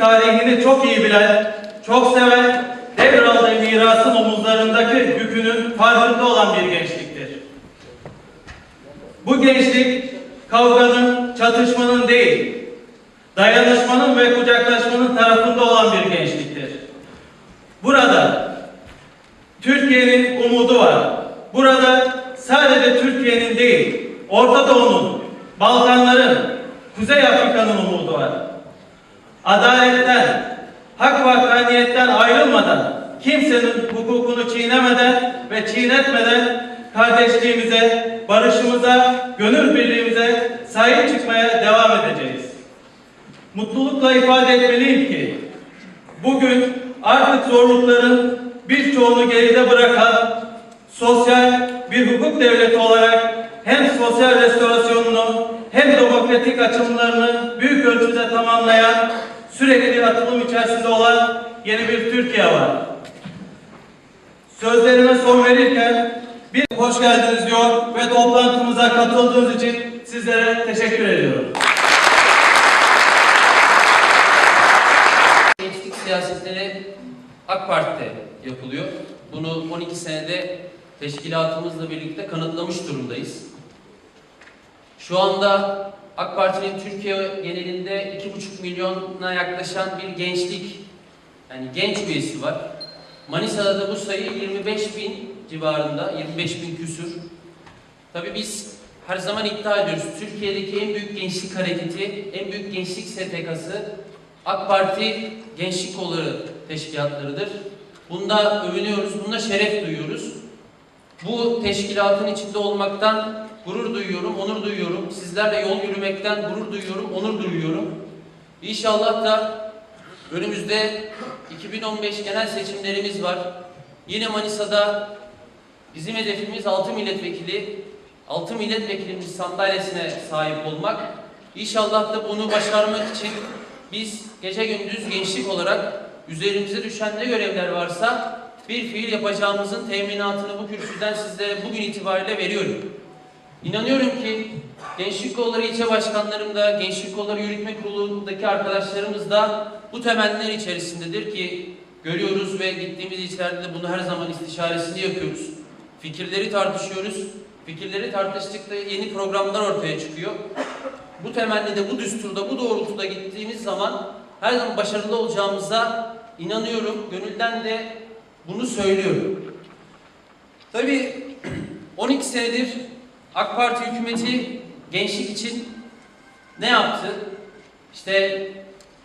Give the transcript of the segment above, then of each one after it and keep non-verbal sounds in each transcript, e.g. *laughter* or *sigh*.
tarihini çok iyi bilen, çok seven, devraldığı mirasın omuzlarındaki yükünün farkında olan bir gençliktir. Bu gençlik kavganın, çatışmanın değil, dayanışmanın ve kucaklaşmanın tarafında olan bir gençliktir. Burada Türkiye'nin umudu var. Burada sadece Türkiye'nin değil, Orta Doğu'nun, Balkanların, Kuzey Afrika'nın umudu var. Adaletten, hak ve hakkaniyetten ayrılmadan, kimsenin hukukunu çiğnemeden ve çiğnetmeden kardeşliğimize, barışımıza, gönül birliğimize sahip çıkmaya devam edeceğiz. Mutlulukla ifade etmeliyim ki bugün artık zorlukların birçoğunu geride bırakan sosyal bir hukuk devleti olarak hem sosyal restorasyonunu hem demokratik açılımlarını büyük ölçüde tamamlayan sürekli atılım içerisinde olan yeni bir Türkiye var. Sözlerime son verirken bir hoş geldiniz diyor ve toplantımıza katıldığınız için sizlere teşekkür ediyorum. Gençlik siyasetleri AK Parti'de yapılıyor. Bunu 12 senede teşkilatımızla birlikte kanıtlamış durumdayız. Şu anda AK Parti'nin Türkiye genelinde 2,5 milyona yaklaşan bir gençlik, yani genç üyesi var. Manisa'da da bu sayı 25 bin civarında, 25 bin küsür. Tabii biz her zaman iddia ediyoruz. Türkiye'deki en büyük gençlik hareketi, en büyük gençlik STK'sı AK Parti Gençlik Kolları teşkilatlarıdır. Bunda övünüyoruz, bunda şeref duyuyoruz. Bu teşkilatın içinde olmaktan gurur duyuyorum, onur duyuyorum. Sizlerle yol yürümekten gurur duyuyorum, onur duyuyorum. İnşallah da önümüzde 2015 genel seçimlerimiz var. Yine Manisa'da bizim hedefimiz 6 milletvekili, 6 milletvekilimiz sandalyesine sahip olmak. İnşallah da bunu başarmak için biz gece gündüz gençlik olarak üzerimize düşen ne görevler varsa bir fiil yapacağımızın teminatını bu kürsüden sizlere bugün itibariyle veriyorum. İnanıyorum ki Gençlik Kolları ilçe başkanlarım da, Gençlik Kolları Yürütme Kurulu'ndaki arkadaşlarımız da bu temenniler içerisindedir ki görüyoruz ve gittiğimiz ilçelerde de bunu her zaman istişaresini yapıyoruz. Fikirleri tartışıyoruz. Fikirleri tartıştıkça yeni programlar ortaya çıkıyor. Bu temennide, bu düsturda, bu doğrultuda gittiğimiz zaman her zaman başarılı olacağımıza inanıyorum. Gönülden de bunu söylüyorum. Tabii *clears throat* 12 senedir AK Parti hükümeti gençlik için ne yaptı? İşte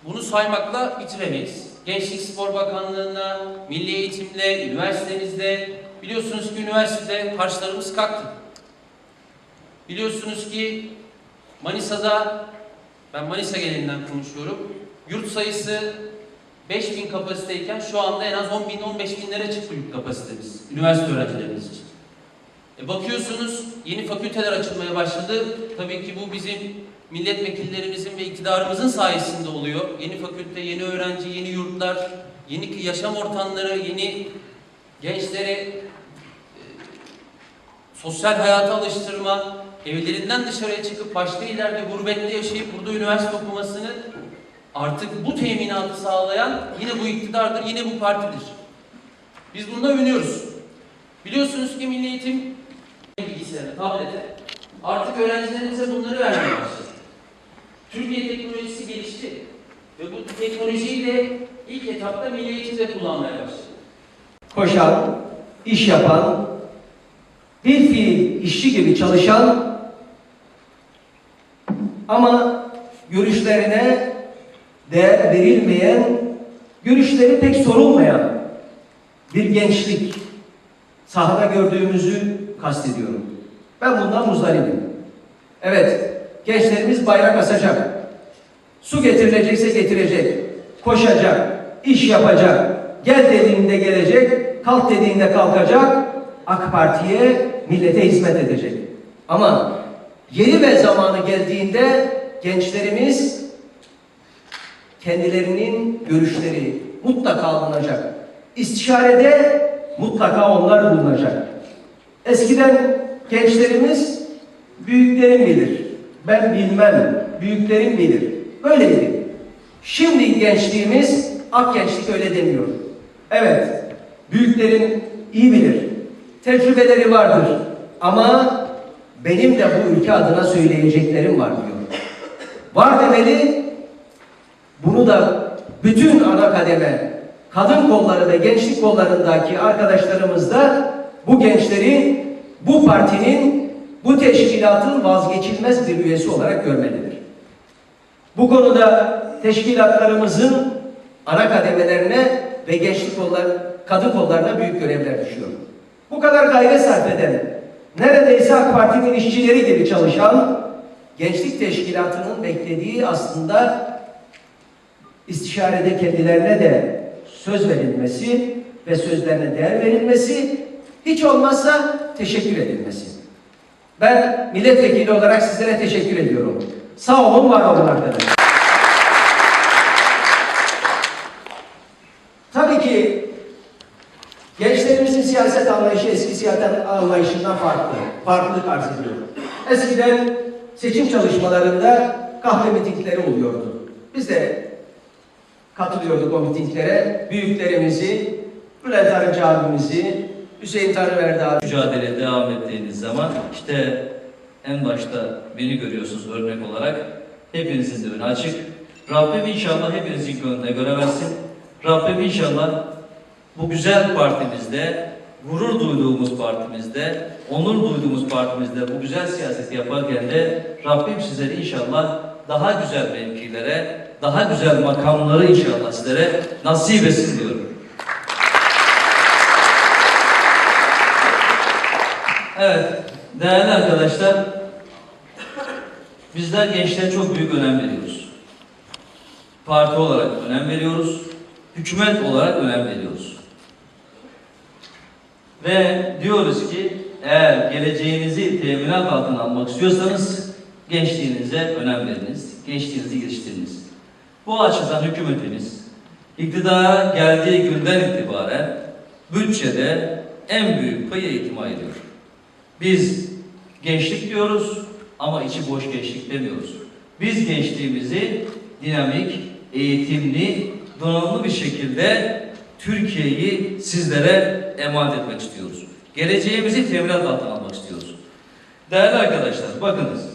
bunu saymakla bitiremeyiz. Gençlik Spor Bakanlığı'na, Milli Eğitim'le, üniversitemizde biliyorsunuz ki üniversitede harçlarımız kalktı. Biliyorsunuz ki Manisa'da, ben Manisa genelinden konuşuyorum, yurt sayısı 5000 kapasiteyken şu anda en az 10 bin, 15 binlere çıktı yurt kapasitemiz, üniversite öğrencilerimiz için. E bakıyorsunuz yeni fakülteler açılmaya başladı. Tabii ki bu bizim milletvekillerimizin ve iktidarımızın sayesinde oluyor. Yeni fakülte, yeni öğrenci, yeni yurtlar, yeni yaşam ortamları, yeni gençleri e, sosyal hayata alıştırma, evlerinden dışarıya çıkıp başka illerde gurbette yaşayıp burada üniversite okumasını artık bu teminatı sağlayan yine bu iktidardır, yine bu partidir. Biz bunda övünüyoruz. Biliyorsunuz ki Milli Eğitim bilgisayarı, tablete artık öğrencilerimize bunları vermeye başladı. Türkiye teknolojisi gelişti ve bu teknolojiyi de ilk etapta Milli Eğitim'de kullanmaya başladı. koşan, iş yapan, bir fiil işçi gibi çalışan ama görüşlerine değer verilmeyen, görüşleri pek sorulmayan bir gençlik sahada gördüğümüzü kastediyorum. Ben bundan muzdaribim. Evet, gençlerimiz bayrak asacak. Su getirilecekse getirecek. Koşacak, iş yapacak. Gel dediğinde gelecek, kalk dediğinde kalkacak. AK Parti'ye, millete hizmet edecek. Ama yeri ve zamanı geldiğinde gençlerimiz kendilerinin görüşleri mutlaka alınacak. İstişarede mutlaka onlar bulunacak. Eskiden gençlerimiz büyüklerim bilir. Ben bilmem, büyüklerim bilir. Böyleydi. Şimdi gençliğimiz ak gençlik öyle demiyor. Evet, büyüklerin iyi bilir. Tecrübeleri vardır. Ama benim de bu ülke adına söyleyeceklerim var diyor. Var demeli, bunu da bütün ana kademe, kadın kolları ve gençlik kollarındaki arkadaşlarımız da bu gençleri bu partinin, bu teşkilatın vazgeçilmez bir üyesi olarak görmelidir. Bu konuda teşkilatlarımızın ana kademelerine ve gençlik kollar, kadın kollarına büyük görevler düşüyor. Bu kadar gayret sarf eden, neredeyse AK Parti'nin işçileri gibi çalışan gençlik teşkilatının beklediği aslında istişarede kendilerine de söz verilmesi ve sözlerine değer verilmesi, hiç olmazsa teşekkür edilmesi. Ben milletvekili olarak sizlere teşekkür ediyorum. Sağ olun, var olun arkadaşlar. Tabii ki gençlerimizin siyaset anlayışı eski siyaset anlayışından farklı. Farklılık arz ediyor. Eskiden seçim çalışmalarında kahve mitingleri oluyordu. Biz de katılıyorduk o mitinglere. Büyüklerimizi, Bülent Arıcı abimizi, Hüseyin Tanrıverdi abi. mücadeleye devam ettiğiniz zaman işte en başta beni görüyorsunuz örnek olarak. Hepinizin de önü açık. Rabbim inşallah hepinizin gönlüne göre versin. Rabbim inşallah bu güzel partimizde, gurur duyduğumuz partimizde, onur duyduğumuz partimizde bu güzel siyaseti yaparken de Rabbim sizleri inşallah daha güzel mevkilere, daha güzel makamları inşallah sizlere nasip etsin diyorum. Evet, değerli arkadaşlar, bizler gençlere çok büyük önem veriyoruz. Parti olarak önem veriyoruz, hükümet olarak önem veriyoruz. Ve diyoruz ki, eğer geleceğinizi teminat altına almak istiyorsanız, gençliğinize önem veriniz, gençliğinizi geliştiriniz. Bu açıdan hükümetimiz, iktidara geldiği günden itibaren bütçede en büyük payı eğitime ayırıyor. Biz gençlik diyoruz ama içi boş gençlik demiyoruz. Biz gençliğimizi dinamik, eğitimli, donanımlı bir şekilde Türkiye'yi sizlere emanet etmek istiyoruz. Geleceğimizi teminat altına almak istiyoruz. Değerli arkadaşlar bakınız.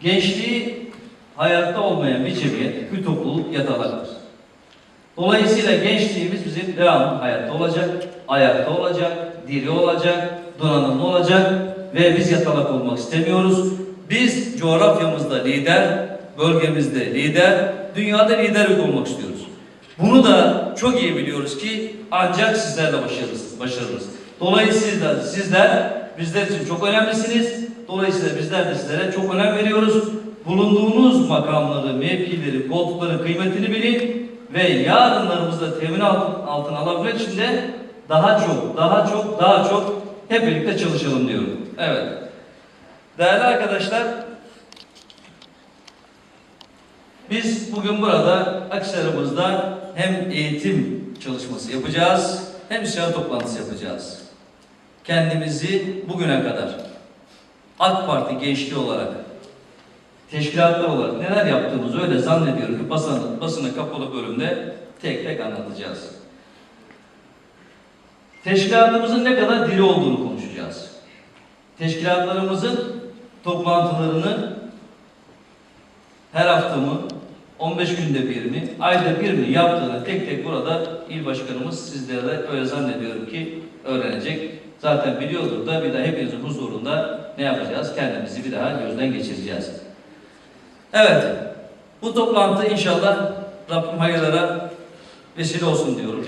Gençliği hayatta olmayan bir cemiyet, bir topluluk yatalaktır. Dolayısıyla gençliğimiz bizim devamlı hayatta olacak, ayakta olacak, diri olacak, donanımlı olacak ve biz yatalak olmak istemiyoruz. Biz coğrafyamızda lider, bölgemizde lider, dünyada lider olmak istiyoruz. Bunu da çok iyi biliyoruz ki ancak sizlerle başarırız. başarırız. Dolayısıyla sizler bizler için çok önemlisiniz. Dolayısıyla bizler de sizlere çok önem veriyoruz. Bulunduğunuz makamları, mevkileri, koltukların kıymetini bilin ve yarınlarımızda temin altın- altına alabilmek için de daha çok, daha çok, daha çok hep birlikte çalışalım diyorum. Evet. Değerli arkadaşlar, biz bugün burada Akhisar'ımızda hem eğitim çalışması yapacağız, hem siyaset toplantısı yapacağız. Kendimizi bugüne kadar AK Parti gençliği olarak, teşkilatlar olarak neler yaptığımızı öyle zannediyorum ki basına, basına kapalı bölümde tek tek anlatacağız. Teşkilatımızın ne kadar diri olduğunu konuşacağız. Teşkilatlarımızın toplantılarını her hafta mı, 15 günde bir mi, ayda bir mi yaptığını tek tek burada il başkanımız sizlere de öyle zannediyorum ki öğrenecek. Zaten biliyordur da bir daha hepinizin huzurunda ne yapacağız? Kendimizi bir daha gözden geçireceğiz. Evet, bu toplantı inşallah Rabbim hayırlara vesile olsun diyorum.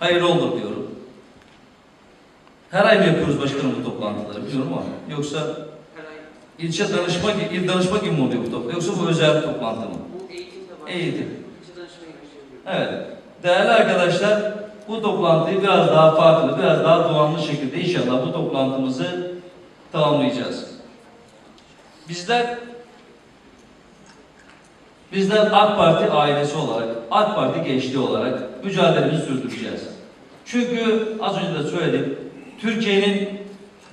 Hayırlı olur diyorum. Her ay mı yapıyoruz başkanım bu toplantıları biliyorum ama yoksa ilçe danışma il danışma gibi mi oluyor bu toplantı yoksa bu özel toplantı mı? Bu. Eğitim. Danışma gibi Evet. Değerli arkadaşlar, bu toplantıyı biraz daha farklı, biraz daha doğanlı şekilde inşallah bu toplantımızı tamamlayacağız. Bizler bizler AK Parti ailesi olarak, AK Parti gençliği olarak mücadelemizi sürdüreceğiz. Çünkü az önce de söyledim, Türkiye'nin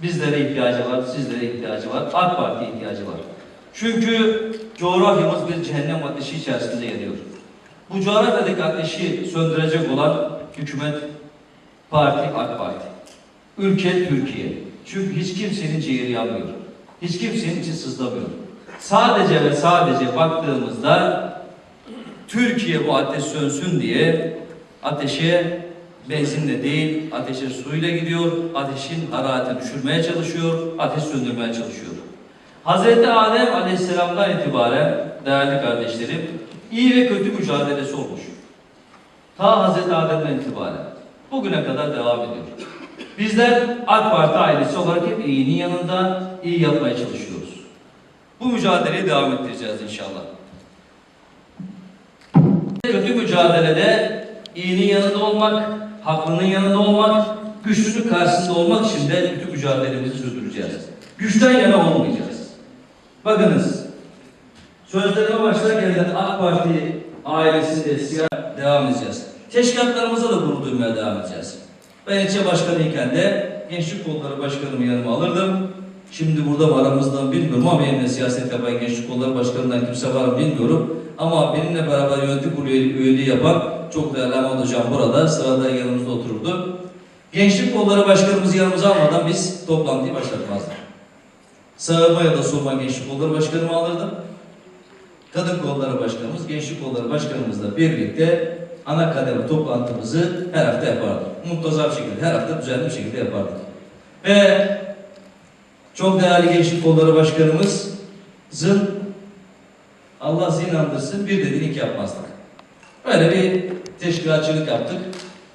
bizlere ihtiyacı var, sizlere ihtiyacı var, AK Parti'ye ihtiyacı var. Çünkü coğrafyamız bir cehennem ateşi içerisinde yanıyor. bu coğrafyadaki ateşi söndürecek olan hükümet parti AK Parti. Ülke Türkiye. Çünkü hiç kimsenin ciğeri yanmıyor. Hiç kimsenin içi sızlamıyor. Sadece ve sadece baktığımızda Türkiye bu ateş sönsün diye ateşe benzinle değil, ateşe suyla gidiyor, ateşin hararetini düşürmeye çalışıyor, ateş söndürmeye çalışıyor. Hazreti Adem Aleyhisselam'dan itibaren değerli kardeşlerim, iyi ve kötü mücadelesi olmuş. Ta Hazreti Adem'den itibaren bugüne kadar devam ediyor. Bizler AK Parti ailesi olarak hep iyinin yanında iyi yapmaya çalışıyoruz. Bu mücadeleyi devam ettireceğiz inşallah. Kötü mücadelede iyinin yanında olmak, haklının yanında olmak, güçlünün karşısında olmak için de kötü mücadelemizi sürdüreceğiz. Güçten yana olmayacağız. Bakınız, sözlerime başlarken AK Parti ailesinde siyah devam edeceğiz. Teşkilatlarımıza da gurur duymaya devam edeceğiz. Ben ilçe başkanıyken de gençlik kolları başkanımı yanıma alırdım. Şimdi burada mı aramızda mı bilmiyorum ama benimle siyaset yapan gençlik kolları başkanından kimse var mı bilmiyorum. Ama benimle beraber yönetim kurulu üyeliği yapan çok değerli Ahmet Hocam burada sırada yanımızda otururdu. Gençlik kolları başkanımızı yanımıza almadan biz toplantıyı başlatmazdık. Sağırma ya da solma gençlik kolları başkanımı alırdım. Kadın kolları başkanımız, gençlik kolları başkanımızla birlikte ana kademe toplantımızı her hafta yapardık. Muntazam şekilde, her hafta düzenli bir şekilde yapardık. Ve çok değerli gençlik kolları başkanımızın Allah zihin andırsın bir dediğini iki yapmazdık. Öyle bir teşkilatçılık yaptık.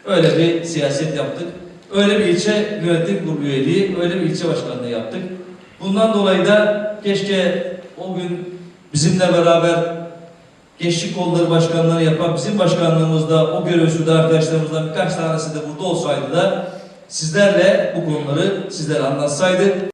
Öyle bir siyaset yaptık. Öyle bir ilçe yönetim kurulu üyeliği, öyle bir ilçe başkanlığı yaptık. Bundan dolayı da keşke o gün bizimle beraber gençlik kolları başkanlığını yapan bizim başkanlığımızda o görev sürdü arkadaşlarımızdan birkaç tanesi de burada olsaydı da sizlerle bu konuları sizlere anlatsaydı.